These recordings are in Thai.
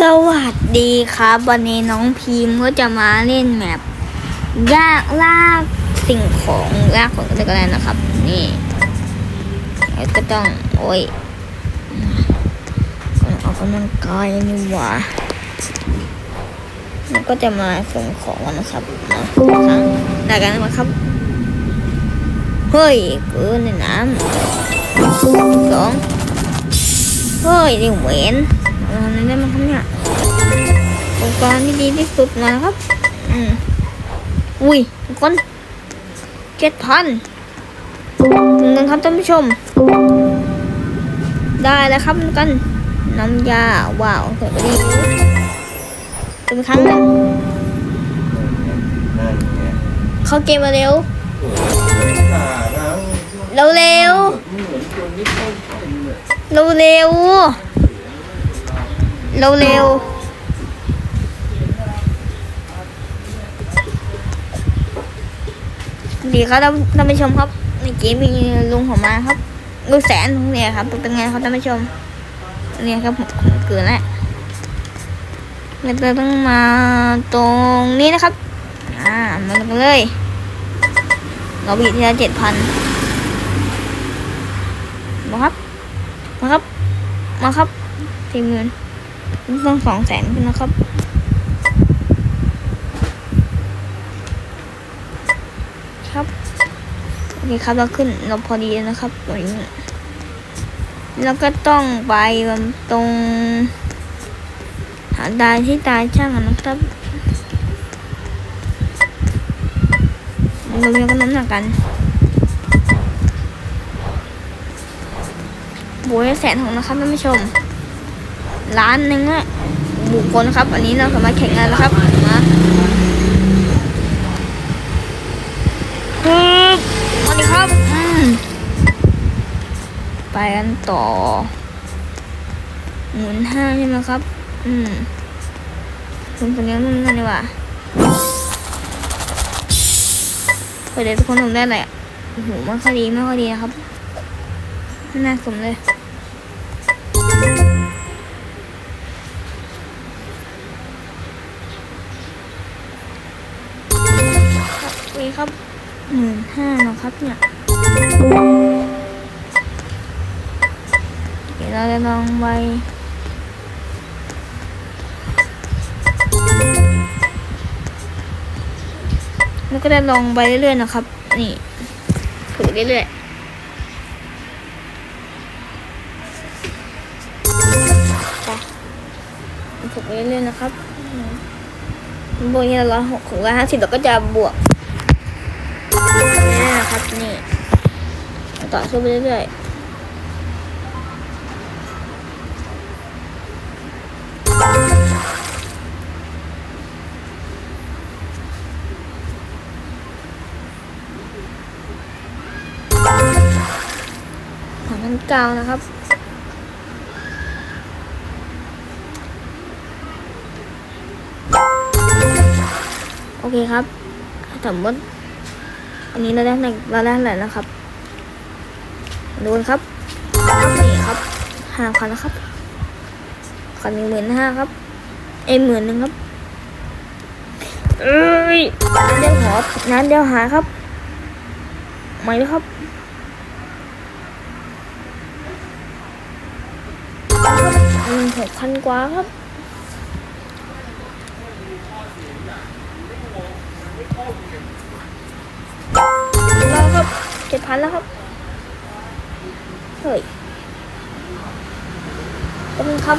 สวัสดีครับ วันนี้น้องพีมก็จะมาเล่นแมปลากลากสิ่งของลากของอะไรก็ได้นะครับ นี่แล้วก็ต้อง โอ้ยออกกำลังกายนี่หว่าแล้วก็จะมาส่งของกันนะครับมาครั้งได้กันนะครับ เฮ้ยกินในน้ำสองเฮ้ยเดี๋ยวเหม็นอะไรได้มั้งครับเนี่ย กรณ์ที่ดีที่สุดมาแล้วครับ อืมอุ้ยทุกคนเจ็ดพันถึงกันครับท่านผู้ชม ได้แล้วครับกัน น้ำยา ว้าวสวยดีเป็นครั้งหนึ่งนั่นไงเข้าเกมมาเร็วขาแล้วเร็วเร็วเหมือนคนที่เข้าไปเนี่ยเร็ว เร็วเร็วเร็ว ดีครับท่านท่านผู้ชมครับในเกมมีลุงผมมาครับลุงแสนเนี่ยครับเป็นไงครับท่านผู้ชมเนี่ยครับผมเกินแล้วเราต้องมาตรงนี้นะครับ อ่ามาเลย เราบีทีละเจ็ดพันมาครับ มาครับ มาครับทีมเงินต้องสองแสนนะครับ โอ เคครับเราขึ้นเราพอดีนะครับตรงนี้แล้วก็ต้องไปตรงหาดายที่ตายช่างนะครับเราเรียกน้ำหนักกันโบยแสนหกนะครับท่านผู้ชมล้านหนึ่งอะบุคคลครับ อันนี้เราสามารถแข่งกันแล้วครับมา กันต่อ หมุนห้าใช่ไหมครับ อืมคุณคนนี้มันกันดีกว่าเดี๋ยวทุกคนทำได้เลยอะโอ้โหไม่ค่อยดีไม่ค่อยดีนะครับไม่น่าสมเลยครับวีครับหมื่นห้านะครับเนี่ย เราจะลองไปแล้วก็จะลองไปเรื่อยๆนะครับ นี่ฝึกเรื่อยๆไปฝึกเรื่อยๆนะครับบวกนี้ร้อยหกร้อยห้าสิบเราก็จะบวกเรื่นะครับนี่ต่อสู้ไปเรื่อยๆ นเก้านะครับ โอเคครับสมมติอันนี้เราได้หนเราได้เท่าไหร่แล้วครับดูกันครับนี่ครับห้าพันนะครับคันหนึ่งหมื่นห้าครับเอหมื่นหนึ่งครับเอ้ยน้ำเดียวหอบน้ำเดียวหายครับไม่ครับอืม หกพันกว่าครับแล้วครับเจ็ดพันแล้วครับ เฮ้ยขอบคุณครับ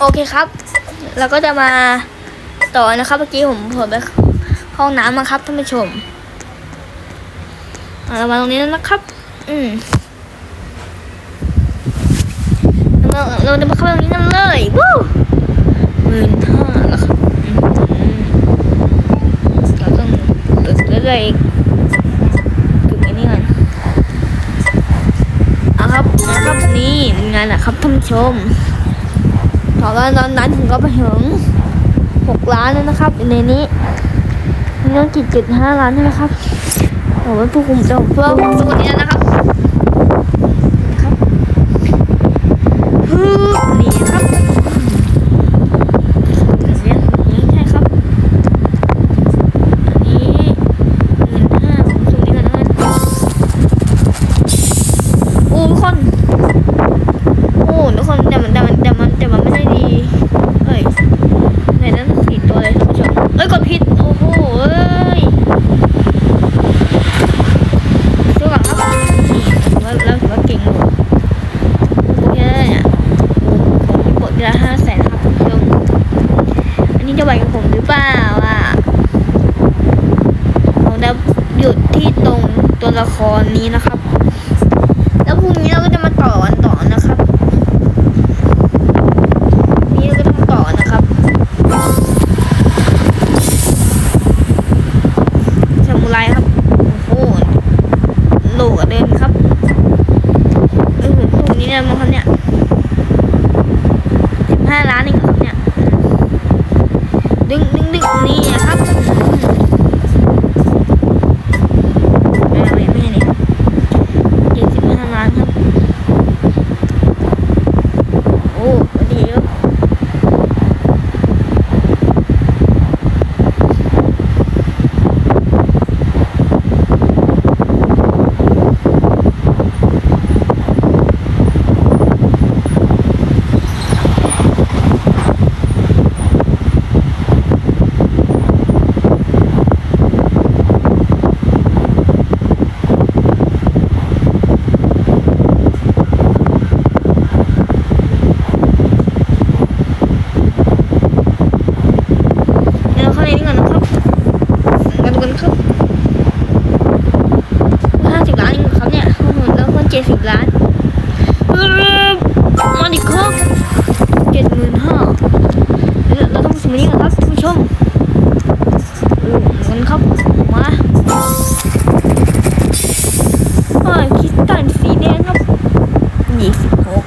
โอเคครับ เราก็จะมาต่อนะครับ เมื่อกี้ผมผลไปห้องน้ำมาครับท่านผู้ชมอะเรามาตรงนี้แล้วนะครับ อืมเราเราจะมาเข้าตรงนี้กันเลยวู้หมื่นห้าแล้วครับอืมเราต้องตึกเรื่อยๆตึกอันนี้ก่อนเอาครับนะครับนี่งานนะครับท่านผู้ชม ตอนนั้นตอนนั้นผมก็ไปถึงหกล้านแล้วนะครับในนี้เงินกี่จุดห้าล้านใช่ไหมครับโอ้ยผู้คุมเจ้าเพื่อสวัสดีนะ จะไหวกับผมหรือเปล่าอะผมจะหยุดที่ตรงตัวละครนี้นะครับ แล้วพรุ่งนี้เราก็จะมาต่อกันต่อนะครับ นี่เราก็ต้องต่อนะครับซามูไรครับ โอ้โหโหลกว่าเดินครับเออพรุ่งนี้เนี่ยมั้งครับเนี่ยสิบห้าล้านเองเหรอครับเนี่ย ดึงดึงดึงนี่ครับไม่ไม่ไม่เนี่ยเจ็ดสิบห้าล้านครับ โอ้ดีครับเดี๋ยวเราเข้าในนี้ก่อนนะครับมาดูกันครับห้าสิบล้านเองเหรอครับเนี่ยโอ้โหแล้วคนเจ็ดสิบล้านเออมาดิครับเจ็ดหมื่นห้าเดี๋ยวเราต้องสมัยนี้ก่อนครับท่านผู้ชมโอ้กันครับมาเอ้ยคิดตันสีแดงครับยี่สิบหก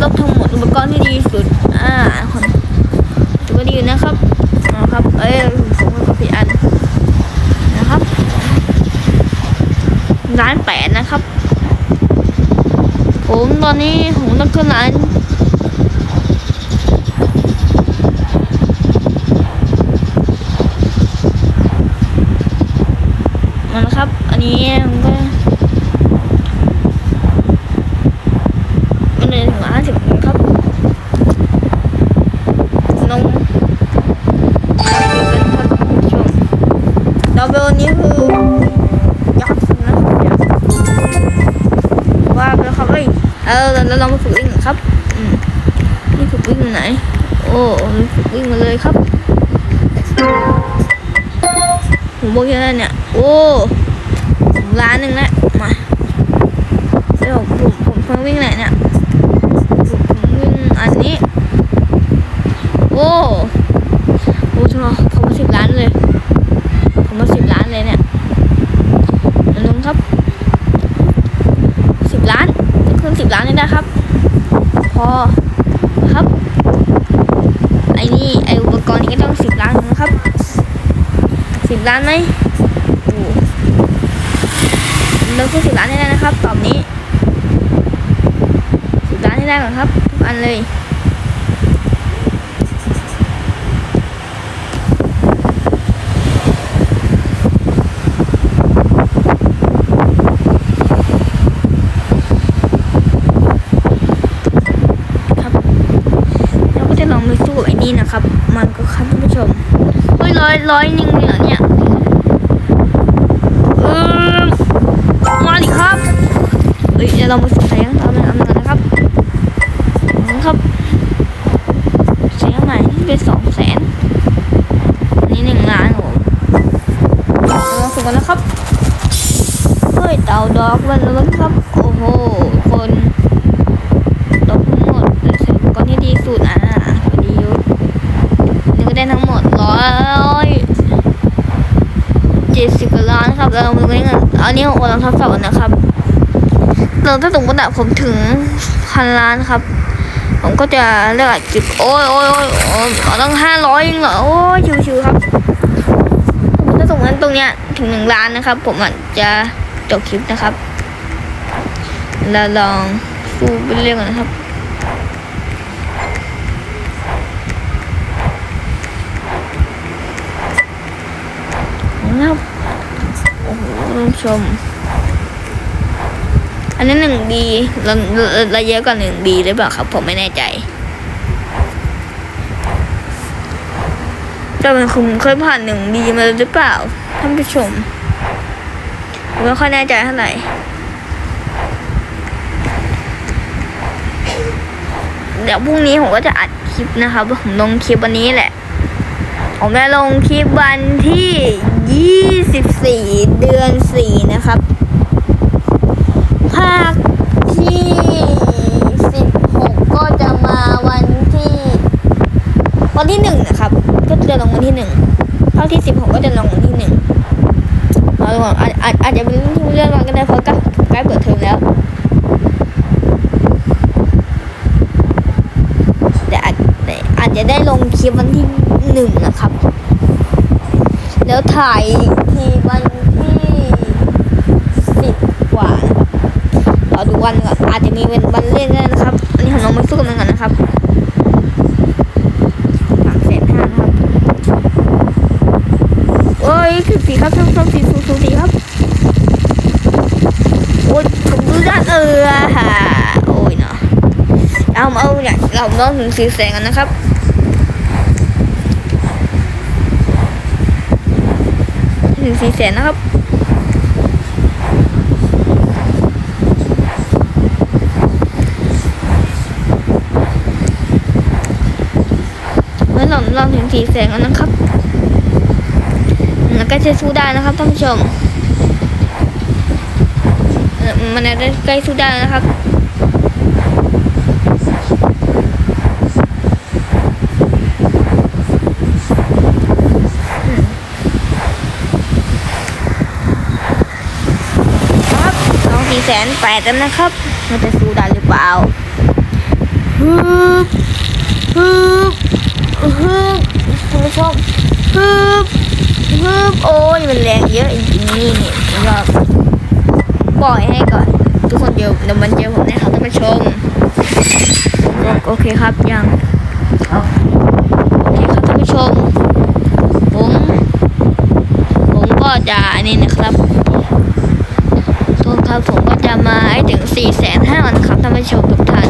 ลบทั้งหมดอุปกรณ์ที่ดีสุด อ่า คนถือว่าดีอยู่นะครับนะครับ เอ้ยผมก็ผิดอัน นะครับร้าน แปดนะครับ ผมตอนนี้ผมต้องขึ้นร้านนะครับ อันนี้ กวิ่งมาเลยครับผมบอกแค่นั้นเนี่ย โอ้ร้านหนึ่งแล้วมาเดี๋ยวผมผมผมเพิ่งวิ่งไหนเนี่ย วิ่งอันนี้ โอ้โหผมผมมาสิบล้านเลย ผมมาสิบล้านเลยเนี่ยลุงครับสิบล้านจะขึ้นสิบล้านเลยนะครับ พอครับ ไอ้นี่ไออุปกรณ์นี้ก็ต้องสิบล้านนะครับสิบ ล้านไหมโอ้เราขึ้นสิบล้านให้ได้นะครับตอบนี้สิบล้านให้ได้ก่อนครับ ทุกอันเลย นะครับเฮ้ยเต่าดอกวันละวครับ โอ้โห คนตกนหมดเลยสิ่ก่อนที่ดีสุดอะพอดีอยู่นึกได้ทั้งหมดร้อยเจ็ดสิบล้านครับเราาเงินอันนี้โอลังทดสอบนะครับเราถ้าสมมติผมถึงพันล้านครับผมก็จะเลือกจุดโอ้ยโอ้ยโอ้ยต้องห้าร้อยเองเหรอโอ้ยชิวๆครับถ้าสมมติตรงเนี้ย ถึงหนึ่งล้านนะครับ ผมอาจจะจบคลิปนะครับ เราลองสู้ไปเรื่อยก่อนนะครับนะครับโอ้โหท่านผู้ชม อันนี้หนึ่งบีเราเราเราเยอะกว่าหนึ่งบีหรือเปล่าครับ ผมไม่แน่ใจแต่มันคุณเคยผ่านหนึ่งบีมาหรือเปล่า ท่านผู้ชมผมไม่ค่อยแน่ใจเท่าไหร่เดี๋ยวพรุ่งนี้ผมก็จะอัดคลิปนะครับผมลงคลิปวันนี้แหละ ผมจะลงคลิปวันที่ 24 เดือน 4 นะครับ ภาคที่ 16 ก็จะมาวันที่ วันที่ 1 นะครับ ก็จะลงวันที่ 1 ภาคที่ 16 ก็จะลงวันที่ 1 เราดูก่อนอาจอาจอาจจะเป็นเรื่องวันก็ได้เพราะใกล้ใกล้เปิดเทอมแล้วแต่อาจอาจจะได้ลงคลิปวันที่หนึ่งนะครับ แล้วถ่ายทีวันที่สิบกว่านะครับรอดูวันก่อนอาจจะมีเป็นวันเล่นด้นะครับ อันนี้ของน้องมาสู้กันก่อนนะครับสามแสนห้านะครับโอ้ยคือสีครับช่องช่องสีสูสูสีครับโอ้ยผมดูด้านเออฮ่าโอ้ยเนาะเอาเอาเนี่ยเราลองถึงสีแสงกันนะครับถึงสีแสนนะครับเมื่อเราเราถึงสีแสนแล้วนะครับแล้วก็จะสู้ได้นะครับท่านผู้ชมเอ่อมันจะใกล้สู้ได้นะครับน้อง สี่แสนแปดแล้วนะครับมันจะสู้ได้หรือเปล่าฮึบฮึบฮึบคุณผู้ชมฮึบฮึบโอ้ยมันแรงเยอะจริงๆนี่นี่ผมก็ปล่อยให้ก่อน ทุกคนเดี๋ยวเดี๋ยวมันเจอผมแน่ครับท่านผู้ชมโอเคครับยังโอเคครับท่านผู้ชมผมผมก็จะอันนี้นะครับ ครับผมก็จะมาให้ถึง4ี่แสนห้าันครับท่านผู้ชมทุกท่าน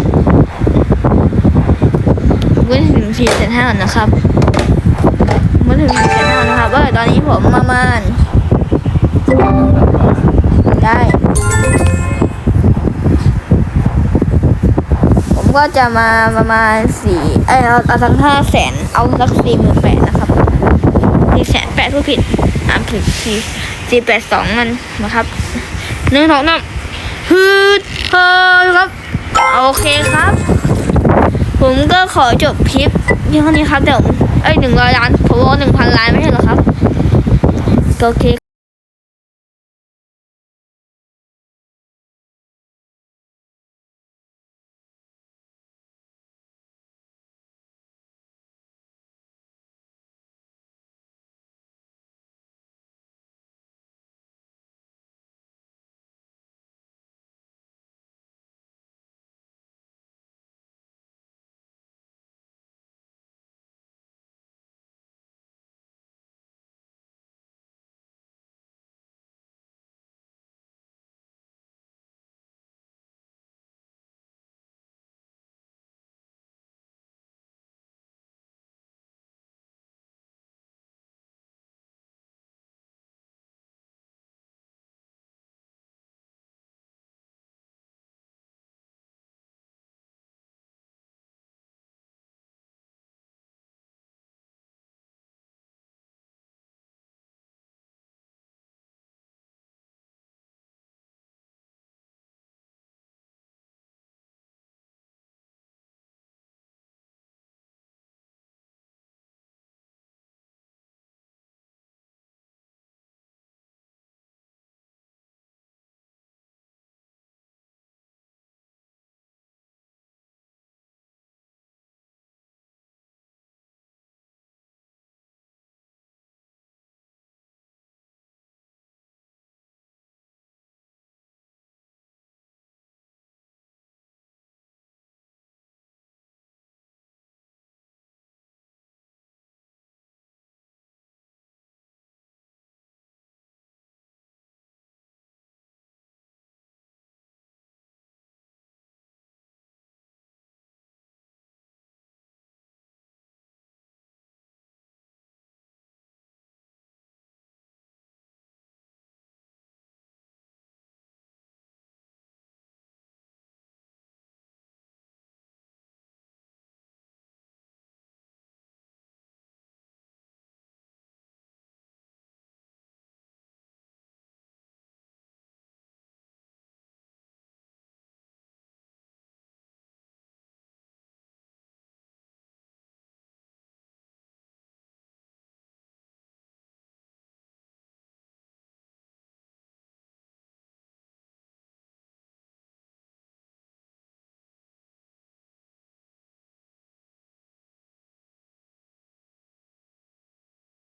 เมื่อถึง4ี่แสนห้าันนะครับเมื่อถึง4ี่แสนห้าันนะครับว่าตอนนี้ผมประมาณได้ผมก็จะมาประมาณสี่เอยเอาเอาทั้งห้าแสนเอาสักสี่หมื่นแปดนะครับสี่แสนแปดผู้ผิดอ่านผิดสี่สี่แปดสองมันนะครับ หนึ่งสองสามฮึดเฮ้ยครับ โอเคครับ ผมก็ขอจบคลิปเพียงเท่านี้ครับเดี๋ยวเอ้หนึ่งร้อยล้านผมว่าหนึ่งพันล้านไม่ใช่หรอครับ โอเค